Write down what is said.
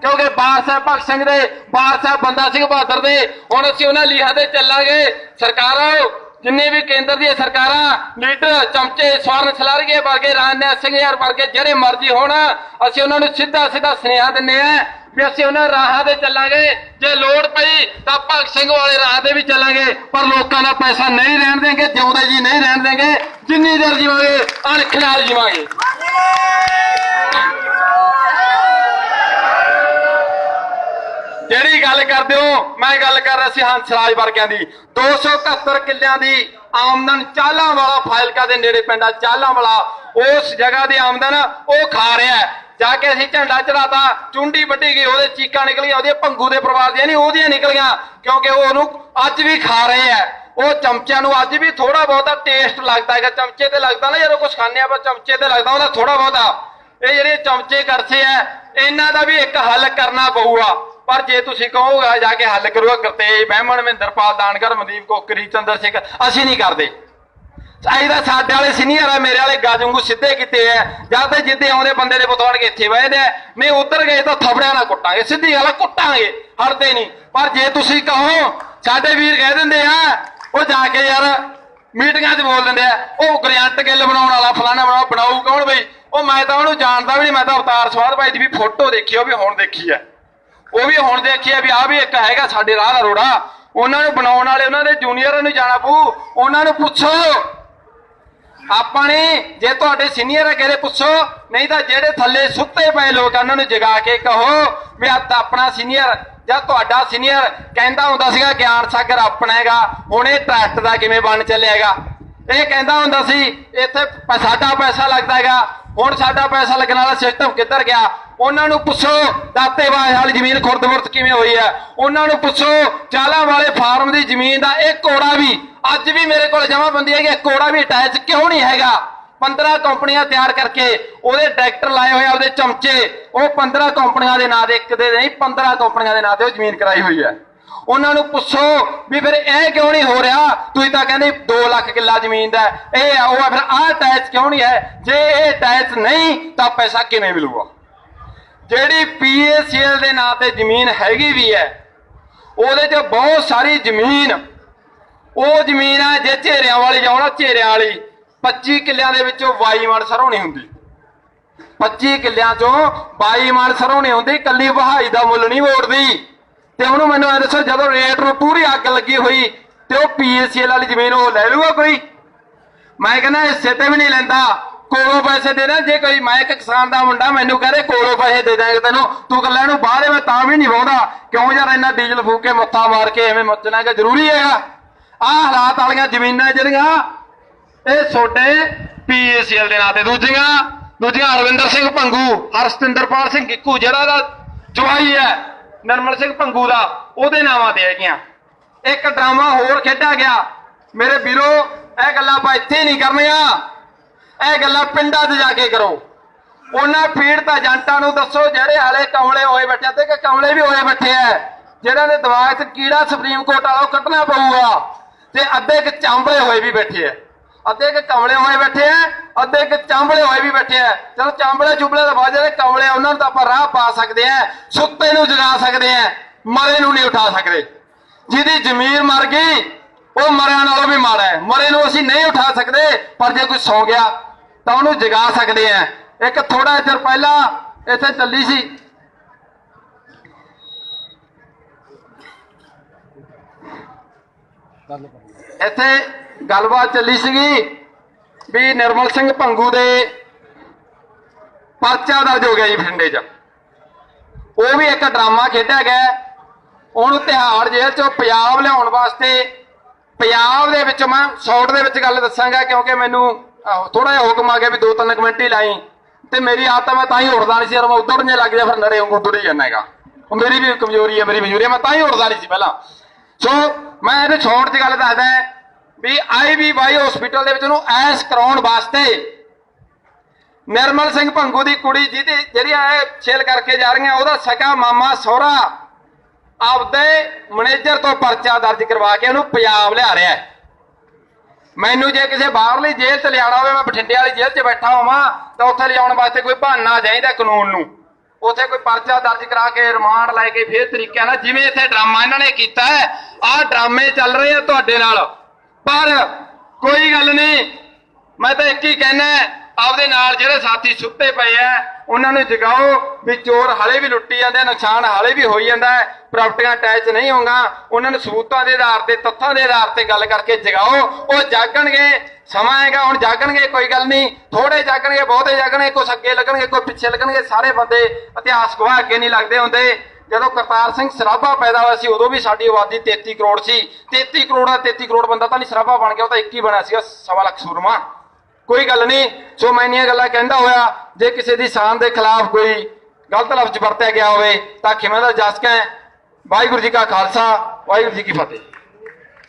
ਕਿਉਂਕਿ ਬਾਰ ਸਾਹਿਬ ਭਗਤ ਸਿੰਘ ਦੇ ਬਾਰ ਸਾਹਿਬ ਬੰਦਾ ਸਿੰਘ ਬਹਾਦਰ ਦੇ, ਹੁਣ ਅਸੀਂ ਉਹਨਾਂ ਲੀਹਾਂ ਤੇ ਚੱਲਾਂਗੇ। ਸਰਕਾਰਾਂ, ਜਿੰਨੇ ਵੀ ਕੇਂਦਰ ਦੀਆਂ ਸਰਕਾਰਾਂ ਲੀਡਰ ਚਮਚੇ, ਸਵਰਨ, ਸਲਾਰੀਏ ਵਰਗੇ, ਰਾਜਨਾਥ ਸਿੰਘ ਯਾਰ ਵਰਗੇ ਜਿਹੜੇ ਮਰਜ਼ੀ ਹੋਣ, ਅਸੀਂ ਉਹਨਾਂ ਨੂੰ ਸਿੱਧਾ ਸਿੱਧਾ ਸੁਨੇਹਾ ਦਿੰਨੇ ਆ ਵੀ ਅਸੀਂ ਉਹਨਾਂ ਰਾਹਾਂ ਤੇ ਚੱਲਾਂਗੇ। ਜੇ ਲੋੜ ਪਈ ਤਾਂ ਭਗਤ ਸਿੰਘ ਵਾਲੇ ਰਾਹ ਤੇ ਵੀ ਚੱਲਾਂਗੇ, ਪਰ ਲੋਕਾਂ ਦਾ ਪੈਸਾ ਨਹੀਂ ਰਹਿਣ ਦੇਗੇ ਜਿਉਂਦੇ ਜੀ ਨਹੀਂ ਰਹਿਣ ਦੇਗੇ ਜਿੰਨੀ ਦੇਰ ਜੀਵਾਂਗੇ ਅਣਖ ਨਾਲ ਜੀਵਾਂਗੇ। ਜਿਹੜੀ ਗੱਲ ਕਰਦੇ ਹੋ, ਮੈਂ ਗੱਲ ਕਰ ਰਿਹਾ ਸੀ ਹੰਸਰਾਜ ਵਰਗਿਆਂ ਦੀ। 271 ਕਿੱਲਿਆਂ ਦੀ ਆਮਦਨ ਚਾਲਾਂ ਵਾਲਾ ਫਾਇਲਕਾ ਦੇ ਨੇੜੇ ਪਿੰਡਾ ਚਾਲਾਂ ਵਾਲਾ ਉਸ ਜਗ੍ਹਾ ਦੀ ਆਮਦਨ ਉਹ ਖਾ ਰਿਹਾ ਜਾ ਕੇ ਅਸੀਂ ਝੰਡਾ ਚੜਾਤਾ ਚੁੰਡੀ ਵੱਢੀ ਗਈ, ਉਹਦੇ ਚੀਕਾਂ ਨਿਕਲੀਆਂ ਉਹਦੇ ਭੰਗੂ ਦੇ ਪਰਿਵਾਰ ਦੀਆਂ ਨਹੀਂ, ਉਹਦੀਆਂ ਨਿਕਲੀਆਂ, ਕਿਉਂਕਿ ਉਹ ਉਹਨੂੰ ਅੱਜ ਵੀ ਖਾ ਰਹੇ ਆ ਉਹ ਚਮਚਿਆਂ ਨੂੰ ਅੱਜ ਵੀ ਥੋੜਾ ਬਹੁਤਾ ਟੇਸਟ ਲੱਗਦਾ ਹੈਗਾ, ਚਮਚੇ ਤੇ ਲੱਗਦਾ ਨਾ ਜਦੋਂ ਕੁਝ ਖਾਂਦੇ ਆਪਾਂ ਚਮਚੇ ਤੇ ਲੱਗਦਾ, ਉਹਦਾ ਥੋੜਾ ਬਹੁਤਾ ਇਹ ਜਿਹੜੇ ਚਮਚੇ ਕਰਸੇ ਆ ਇਹਨਾਂ ਦਾ ਵੀ ਇੱਕ ਹੱਲ ਕਰਨਾ ਪਊਗਾ। ਪਰ ਜੇ ਤੁਸੀਂ ਕਹੋਗਾ ਜਾ ਕੇ ਹੱਲ ਕਰੂਗਾ ਕਰਤੇਜ ਮਹਿਮਨ ਮਹਿੰਦਰਪਾਲ ਦਾਨਗਰ ਮਨਦੀਪ ਕੋਕਰੀ ਚੰਦਰ ਸਿੰਘ ਅਸੀਂ ਨਹੀਂ ਕਰਦੇ। ਚਾਹੀਦਾ ਸਾਡੇ ਵਾਲੇ ਸੀਨੀਅਰ ਆ ਮੇਰੇ ਵਾਲੇ ਗਾਜੂੰਗੂ ਸਿੱਧੇ ਕੀਤੇ ਐ ਜਾਂ ਤੇ ਜਿੱਦੇ ਆਉਂਦੇ ਬੰਦੇ ਦੇ ਪੁੱਤਵੜ ਇੱਥੇ ਬਹਿਦੇ ਆ। ਨਹੀਂ ਉੱਧਰ ਗਏ ਤਾਂ ਥਪੜਿਆਂ ਨਾਲ ਕੁੱਟਾਂਗੇ ਸਿੱਧੀ ਗੱਲ ਆ, ਕੁੱਟਾਂਗੇ ਹੜਦੇ ਨਹੀਂ। ਪਰ ਜੇ ਤੁਸੀਂ ਕਹੋ ਸਾਡੇ ਵੀਰ ਕਹਿ ਦਿੰਦੇ ਆ ਉਹ ਜਾ ਕੇ ਯਾਰ ਮੀਟਿੰਗਾਂ 'ਚ ਬੋਲ ਦਿੰਦੇ ਆ ਉਹ ਗ੍ਰੈਂਟ ਗਿੱਲ ਬਣਾਉਣ ਵਾਲਾ ਫਲਾਣਾ ਬਣਾਉ ਬਣਾਊ ਕੌਣ ਬਈ? ਉਹ ਮੈਂ ਤਾਂ ਉਹਨੂੰ ਜਾਣਦਾ ਵੀ ਨਹੀਂ ਮੈਂ ਤਾਂ ਅਵਤਾਰ ਸਵਾਦ ਭਾਈ ਦੀ ਵੀ ਫੋਟੋ ਦੇਖੀ ਉਹ ਵੀ ਹੁਣ ਦੇਖੀ ਐ ਉਹ ਵੀ ਹੁਣ ਦੇਖਿਆ ਵੀ ਆ ਵੀ ਇੱਕ ਹੈਗਾ ਸਾਡੇ ਰਾਹ ਦਾ ਰੋੜਾ। ਉਹਨਾਂ ਨੂੰ ਬਣਾਉਣ ਵਾਲੇ, ਉਹਨਾਂ ਦੇ ਜੂਨੀਅਰਾਂ ਨੂੰ ਜਾਣਾ ਪਊ। ਉਹਨਾਂ ਨੂੰ ਪੁੱਛੋ। ਆਪਾਂ ਨੇ ਜੇ ਤੁਹਾਡੇ ਸੀਨੀਅਰ ਹੈ ਕਿਹਦੇ ਪੁੱਛੋ। ਨਹੀਂ ਤਾਂ ਜਿਹੜੇ ਥੱਲੇ ਸੁੱਤੇ ਪਏ ਲੋਕ ਉਹਨਾਂ ਨੂੰ ਜਗਾ ਕੇ ਕਹੋ ਵੀ ਆ ਆਪਣਾ ਸੀਨੀਅਰ ਜਾਂ ਤੁਹਾਡਾ ਸੀਨੀਅਰ ਕਹਿੰਦਾ ਹੁੰਦਾ ਸੀਗਾ, ਗਿਆਨ ਸਾਗਰ ਆਪਣਾ ਹੈਗਾ। ਹੁਣ ਇਹ ਟਰੱਸਟ ਦਾ ਕਿਵੇਂ ਬਣ ਚੱਲਿਆਗਾ ਇਹ ਕਹਿੰਦਾ ਹੁੰਦਾ ਸੀ, ਇੱਥੇ ਸਾਡਾ ਪੈਸਾ ਲੱਗਦਾ ਹੈਗਾ। ਹੁਣ ਸਾਡਾ ਪੈਸਾ ਲੱਗਣ ਵਾਲਾ ਸਿਸਟਮ ਕਿੱਧਰ ਗਿਆ? ਉਹਨਾਂ ਨੂੰ ਪੁੱਛੋ ਦਾਤੇਵਾਲ ਵਾਲੀ ਜ਼ਮੀਨ ਖੁਰਦਬੁਰਦ ਕਿਵੇਂ ਹੋਈ ਹੈ? ਉਹਨਾਂ ਨੂੰ ਪੁੱਛੋ, ਚਾਲਾਂ ਵਾਲੇ ਫਾਰਮ ਦੀ ਜ਼ਮੀਨ ਦਾ ਇੱਕ ਕੋੜਾ ਵੀ, ਅੱਜ ਵੀ ਮੇਰੇ ਕੋਲ ਜਮਾ ਬੰਦੀ ਹੈ ਕਿ ਇੱਕ ਕੋੜਾ ਵੀ ਅਟੈਚ ਕਿਉਂ ਨਹੀਂ ਹੈਗਾ? 15 ਕੰਪਨੀਆਂ ਤਿਆਰ ਕਰਕੇ ਉਹਦੇ ਡਾਇਰੈਕਟਰ ਲਾਏ ਹੋਏ ਆ, ਉਹਦੇ ਚਮਚੇ, ਉਹ 15 ਕੰਪਨੀਆਂ ਦੇ ਨਾਂ ਦੇ ਇੱਕ ਦੇ ਨਹੀਂ 15 ਕੰਪਨੀਆਂ ਦੇ ਨਾਂ ਤੇ ਉਹ ਜ਼ਮੀਨ ਕਰਾਈ ਹੋਈ ਹੈ। ਉਹਨਾਂ ਨੂੰ ਪੁੱਛੋ ਵੀ ਫਿਰ ਇਹ ਕਿਉਂ ਨਹੀਂ ਹੋ ਰਿਹਾ? ਤੁਸੀਂ ਤਾਂ ਕਹਿੰਦੇ 2 ਲੱਖ ਕਿੱਲਾ ਜ਼ਮੀਨ ਦਾ ਇਹ ਆ, ਉਹ ਆ, ਫਿਰ ਆਹ ਟੈਚ ਕਿਉਂ ਨਹੀਂ ਹੈ? ਜੇ ਇਹ ਟੈਚ ਨਹੀਂ, ਤਾਂ ਪੈਸਾ ਕਿਵੇਂ ਮਿਲੂਗਾ? ਜਿਹੜੀ ਪੀਏਸੀਐਲ ਦੇ ਨਾਂ ਤੇ ਜ਼ਮੀਨ ਹੈਗੀ ਵੀ ਹੈ, ਉਹਦੇ 'ਚ ਬਹੁਤ ਸਾਰੀ ਜ਼ਮੀਨ, ਉਹ ਜ਼ਮੀਨ ਆ ਜੇ ਝੇਰਿਆਂ ਵਾਲੀ ਜਾਉਣਾ ਝੇਰਿਆਂ ਵਾਲੀ 25 ਕਿੱਲਿਆਂ ਦੇ ਵਿੱਚੋਂ 22 ਮਣ ਸਰੋਂ ਹੁੰਦੀ। 25 ਕਿੱਲਿਆਂ ਚੋਂ 22 ਮਣ ਸਰੋਂ ਹੁੰਦੀ, ਕੱਲੀ ਵਹਾਈ ਦਾ ਮੁੱਲ ਨਹੀਂ ਮੋੜਦੀ। ਤੇ ਉਹਨੂੰ ਮੈਨੂੰ ਐ ਦੱਸੋ, ਜਦੋਂ ਰੇਟ ਨੂੰ ਪੂਰੀ ਅੱਗ ਲੱਗੀ ਹੋਈ, ਤੇ ਉਹ ਪੀਏਸੀਐਲ ਵਾਲੀ ਜ਼ਮੀਨ ਉਹ ਲੈ ਲੂਗਾ ਕੋਈ? ਮੈਂ ਕਹਿੰਦਾ, ਹਿੱਸੇ ਤੇ ਵੀ ਨਹੀਂ ਲੈਂਦਾ। ਕੋਲੋਂ ਪੈਸੇ ਦੇ ਦੇ, ਜੇ ਕੋਈ ਮੈਂ ਇੱਕ ਕਿਸਾਨ ਦਾ ਮੁੰਡਾ ਮੈਨੂੰ ਕਹਦੇ ਕੋਲੋਂ ਪੈਸੇ ਦੇ ਦਾਂਗੇ ਤੈਨੂੰ, ਤੂੰ ਗੱਲਾਂ ਨੂੰ ਬਾਹਰ ਮੈਂ ਤਾਂ ਵੀ ਨਹੀਂ ਵਾਉਂਦਾ ਕਿਉਂ ਯਾਰ ਇੰਨਾ ਡੀਜ਼ਲ ਫੂਕ ਕੇ ਮੱਥਾ ਮਾਰ ਕੇ ਐਵੇਂ ਮੱਚਣਾ ਕਿ ਜ਼ਰੂਰੀ ਹੈਗਾ? ਆਹ ਹਾਲਾਤ ਵਾਲੀਆਂ ਜ਼ਮੀਨਾਂ ਜਿਹੜੀਆਂ, ਇਹ ਛੋਟੇ ਪੀਏਸੀਐਲ ਦੇ ਨਾਂ ਤੇ। ਦੂਜੀਆਂ ਦੂਜੀਆਂ ਹਰਵਿੰਦਰ ਸਿੰਘ ਭੰਗੂ ਹਰਸਤਿੰਦਰਪਾਲ ਸਿੰਘ ਗਿੱਕੂ, ਜਿਹੜਾ ਦਾ ਜਵਾਈ ਹੈ, ਨਰਮਲ ਸਿੰਘ ਭੰਗੂ ਦਾ, ਉਹਦੇ ਨਾਵਾਂ ਤੇ ਹੈਗੀਆਂ। ਇੱਕ ਡਰਾਮਾ ਹੋਰ ਖੇਡਿਆ ਗਿਆ। ਮੇਰੇ ਵੀਰੋ, ਇਹ ਗੱਲਾਂ ਆਪਾਂ ਇੱਥੇ ਨਹੀਂ ਕਰਨੀਆਂ। ਇਹ ਗੱਲਾਂ ਪਿੰਡਾਂ 'ਚ ਜਾ ਕੇ ਕਰੋ। ਉਹਨਾਂ ਪੀੜਤ ਏਜੰਟਾਂ ਨੂੰ ਦੱਸੋ, ਜਿਹੜੇ ਹਾਲੇ ਕਮਲੇ ਹੋਏ ਬੈਠੇ ਤੇ ਕਿ ਕਮਲੇ ਵੀ ਹੋਏ ਬੈਠੇ ਐ ਜਿਹੜਾ ਦੇ ਦਿਮਾਗ 'ਚ ਕੀੜਾ ਸੁਪਰੀਮ ਕੋਰਟ ਵਾਲਾ ਉਹ ਕੱਢਣਾ ਪਊਗਾ। ਤੇ ਅੱਧੇ ਕਿ ਚਾਂਬਲੇ ਹੋਏ ਵੀ ਬੈਠੇ ਐ ਅੱਧੇ ਕਿ ਕਮਲੇ ਹੋਏ ਬੈਠੇ ਐ ਅੱਧੇ ਕਿ ਚਾਂਬਲੇ ਹੋਏ ਵੀ ਬੈਠੇ ਐ ਚਲੋ, ਚਾਂਬਲੇ ਚੁਬਲੇ ਦਾ ਬਾਅਦ ਜਿਹੜੇ ਕਮਲੇ ਉਹਨਾਂ ਨੂੰ ਤਾਂ ਆਪਾਂ ਰਾਹ ਪਾ ਸਕਦੇ ਐ ਸੁੱਤੇ ਨੂੰ ਜਗਾ ਸਕਦੇ ਐ ਮਰੇ ਨੂੰ ਨਹੀਂ ਉਠਾ ਸਕਦੇ। ਜਿਹਦੀ ਜ਼ਮੀਰ ਮਰ ਗਈ, ਉਹ ਮਰਿਆਂ ਨਾਲੋਂ ਵੀ ਮਾੜਾ ਹੈ। ਮਰੇ ਨੂੰ ਅਸੀਂ ਨਹੀਂ ਉਠਾ ਸਕਦੇ, ਪਰ ਜੇ ਕੋਈ ਸੌ ਗਿਆ ਤਾਂ ਉਹਨੂੰ ਜਗਾ ਸਕਦੇ ਆ। ਇੱਕ ਥੋੜਾ ਚਿਰ ਪਹਿਲਾਂ ਇੱਥੇ ਚੱਲੀ ਸੀ। ਇੱਥੇ ਗੱਲਬਾਤ ਚੱਲੀ ਸੀਗੀ ਵੀ ਨਿਰਮਲ ਸਿੰਘ ਭੰਗੂ ਦੇ ਪਰਚਾ ਦਰਜ ਹੋ ਗਿਆ ਜੀ ਬਠਿੰਡੇ 'ਚ। ਉਹ ਵੀ ਇੱਕ ਡਰਾਮਾ ਖੇਡਿਆ ਗਿਆ। ਉਹਨੂੰ ਤਿਹਾੜ ਜੇਲ੍ਹ ਚੋਂ ਪੰਜਾਬ ਲਿਆਉਣ ਵਾਸਤੇ, ਪੰਜਾਬ ਦੇ ਵਿੱਚ ਮੈਂ ਸ਼ਾਰਟ ਦੇ ਵਿੱਚ ਗੱਲ ਦੱਸਾਂਗਾ ਕਿਉਂਕਿ ਮੈਨੂੰ ਆਹੋ ਥੋੜਾ ਜਿਹਾ ਹੁਕਮ ਆ ਗਿਆ ਵੀ ਦੋ ਤਿੰਨ ਕਮੈਂਟ ਹੀ ਲਾਈ। ਤੇ ਮੇਰੀ ਆਦਤ ਮੈਂ ਤਾਂ ਹੀ ਉੜਦਾ ਨਹੀਂ ਸੀ, ਯਾਰ ਮੈਂ ਉਧੜਨੇ ਲੱਗ ਜਾ, ਫਿਰ ਨਰੇ ਵਾਂਗੂ ਉਧੜੀ ਜਾਂਦਾ ਹੈਗਾ। ਉਹ ਮੇਰੀ ਵੀ ਕਮਜ਼ੋਰੀ ਹੈ ਮੇਰੀ ਮਜਬੂਰੀ ਮੈਂ ਤਾਂ ਹੀ ਉੜਦਾ ਨਹੀਂ ਸੀ ਪਹਿਲਾਂ। ਸੋ, ਮੈਂ ਇਹਦੇ ਸ਼ਾਰਟ 'ਚ ਗੱਲ ਦੱਸਦਾ ਵੀ ਆਈਵੀਵਾਈ ਹਸਪੀਟਲ ਦੇ ਵਿੱਚ ਉਹਨੂੰ ਐਸ ਕਰਾਉਣ ਵਾਸਤੇ ਨਿਰਮਲ ਸਿੰਘ ਭੰਗੂ ਦੀ ਕੁੜੀ ਜਿਹਦੀ, ਜਿਹੜੀ ਇਹ ਛੇਲ ਕਰਕੇ ਜਾ ਰਹੀਆਂ, ਉਹਦਾ ਸਕਾ ਮਾਮਾ ਸਹੁਰਾ ਆਪਦੇ ਮੈਨੇਜਰ ਤੋਂ ਪਰਚਾ ਦਰਜ ਕਰਵਾ ਕੇ ਉਹਨੂੰ ਪੰਜਾਬ ਲਿਆ ਰਿਹਾ ਹੈ। ਮੈਨੂੰ ਜੇ ਕਿਸੇ ਬਾਹਰਲੀ ਜੇਲ੍ਹ 'ਚ ਲਿਆਣਾ ਹੋਵੇ, ਮੈਂ ਬਠਿੰਡੇ ਵਾਲੀ ਜੇਲ੍ਹ 'ਚ ਬੈਠਾ ਹੋਵਾਂ, ਤਾਂ ਉੱਥੇ ਲਿਆਉਣ ਵਾਸਤੇ ਕੋਈ ਬਹਾਨਾ ਚਾਹੀਦਾ ਕਾਨੂੰਨ ਨੂੰ। ਉਥੇ ਕੋਈ ਪਰਚਾ ਦਰਜ ਕਰਾ ਕੇ, ਰਿਮਾਂਡ ਲੈ ਕੇ, ਫੇਰ ਤਰੀਕਿਆਂ ਨਾਲ, ਜਿਵੇਂ ਇੱਥੇ ਡਰਾਮਾ ਇਹਨਾਂ ਨੇ ਕੀਤਾ ਹੈ, ਆਹ ਡਰਾਮੇ ਚੱਲ ਰਹੇ ਆ ਤੁਹਾਡੇ ਨਾਲ। ਪਰ ਕੋਈ ਗੱਲ ਨਹੀਂ, ਮੈਂ ਤਾਂ ਇੱਕ ਹੀ ਕਹਿਣਾ ਆਪਦੇ ਨਾਲ ਜਿਹੜੇ ਸਾਥੀ ਸੁੱਤੇ ਪਏ ਆ ਉਹਨਾਂ ਨੂੰ ਜਗਾਓ ਵੀ ਚੋਰ ਹਲੇ ਵੀ ਲੁੱਟੀ ਜਾਂਦੇ ਨੁਕਸਾਨ ਹਾਲੇ ਵੀ ਹੋਈ ਜਾਂਦਾ ਹੈ ਪ੍ਰਾਪਰਟੀਆਂ ਅਟੈਚ ਨਹੀਂ ਹੋਗਾ ਉਹਨਾਂ ਨੂੰ ਸਬੂਤਾਂ ਦੇ ਆਧਾਰ ਤੇ, ਤੱਥਾਂ ਦੇ ਆਧਾਰ ਤੇ ਗੱਲ ਕਰਕੇ ਜਗਾਓ। ਉਹ ਜਾਗਣਗੇ, ਸਮਾਂ ਹੈਗਾ, ਹੁਣ ਜਾਗਣਗੇ, ਕੋਈ ਗੱਲ ਨਹੀਂ। ਥੋੜੇ ਜਾਗਣਗੇ, ਬਹੁਤੇ ਜਾਗਣਗੇ, ਕੁਛ ਅੱਗੇ ਲੱਗਣਗੇ, ਕੋਈ ਪਿੱਛੇ ਲੱਗਣਗੇ। ਸਾਰੇ ਬੰਦੇ ਇਤਿਹਾਸ ਗਵਾਹ ਅੱਗੇ ਨਹੀਂ ਲੱਗਦੇ ਹੁੰਦੇ। ਜਦੋਂ ਕਰਤਾਰ ਸਿੰਘ ਸਰਾਭਾ ਪੈਦਾ ਹੋਇਆ ਸੀ, ਉਦੋਂ ਵੀ ਸਾਡੀ ਆਬਾਦੀ 33 ਕਰੋੜ ਸੀ। 33 ਕਰੋੜ ਦਾ 33 ਕਰੋੜ ਬੰਦਾ ਤਾਂ ਨਹੀਂ ਸਰਾਭਾ ਬਣ ਗਿਆ, ਉਹ ਤਾਂ ਇੱਕ ਹੀ ਬਣਿਆ ਸੀਗਾ, ਸਵਾ ਲੱਖ ਸੂਰਮਾ। ਕੋਈ ਗੱਲ ਨਹੀਂ। ਸੋ ਮੈਂ ਇੰਨੀਆਂ ਗੱਲਾਂ ਕਹਿੰਦਾ ਹੋਇਆ, ਜੇ ਕਿਸੇ ਦੀ ਸ਼ਾਨ ਦੇ ਖਿਲਾਫ ਕੋਈ ਗਲਤ ਲਫ਼ਜ਼ ਵਰਤਿਆ ਗਿਆ ਹੋਵੇ, ਤਾਂ ਖਿਮਾ ਦਾ ਜਸ ਹੈ। ਵਾਹਿਗੁਰੂ ਜੀ ਕਾ ਖਾਲਸਾ, ਵਾਹਿਗੁਰੂ ਜੀ ਕੀ ਫਤਿਹ।